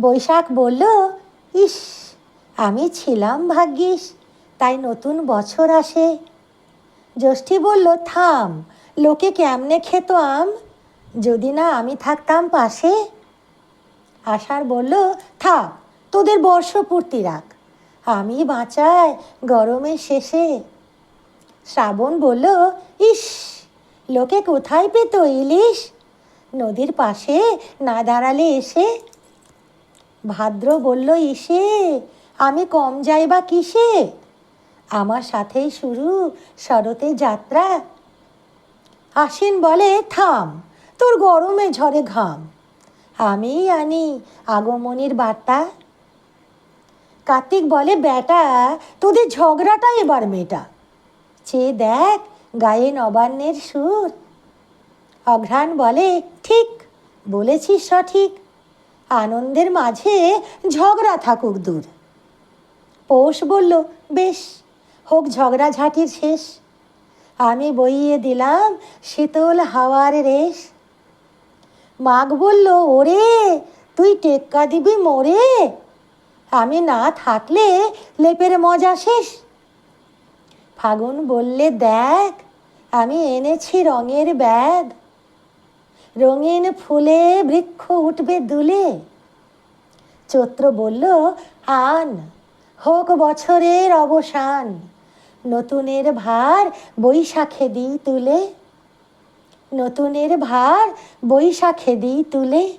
বৈশাখ বলল, ইস, আমি ছিলাম ভাগ্যিস, তাই নতুন বছর আসে। জ্যৈষ্ঠী বলল, থাম, লোকে কেমনে খেত আম? যদি না আমি থাকতাম পাশে? আষাঢ় বলল, থাক, তোদের বর্ষপূর্তি রাখ, আমি বাঁচাই গরমের শেষে। শ্রাবণ বলল, ইস, লোকে কোথায় পেত ইলিশ? নদীর পাশে না দাঁড়ালে এসে ভাদ্র বলল, ইসে, আমি কম যাই বা কিসে? আমার সাথেই শুরু শরতে যাত্রা। আশ্বিন বলে, থাম, তোর গরমে ঝরে ঘাম। আমি আনি আগমনীর বার্তা। কার্তিক বলে, বেটা, তোদের ঝগড়াটা এবার মেটা। চেয়ে দেখ, গায়ে নবান্নের সুর। অঘ্রাণ বলে, ঠিক, বলেছিস সঠিক। আনন্দের মাঝে ঝগড়া থাকুক দূর। পৌষ বলল, বেশ, হোক ঝগড়াঝাটির শেষ। আমি বইয়ে দিলাম শীতল হাওয়ার রেশ। মাঘ বলল, ওরে, তুই টেক্কা দিবি মোরে। আমি না থাকলে লেপের মজা শেষ। ফাগুন বললে, দেখ, আমি এনেছি রঙের ব্যাগ। রঙিন ফুলে বৃক্ষ উঠবে দুলে। চৈত্র বলল, আন, হোক বছরের অবসান, নতুনের ভার বৈশাখে দিই তুলে। নতুনের ভার বৈশাখে দিই তুলে।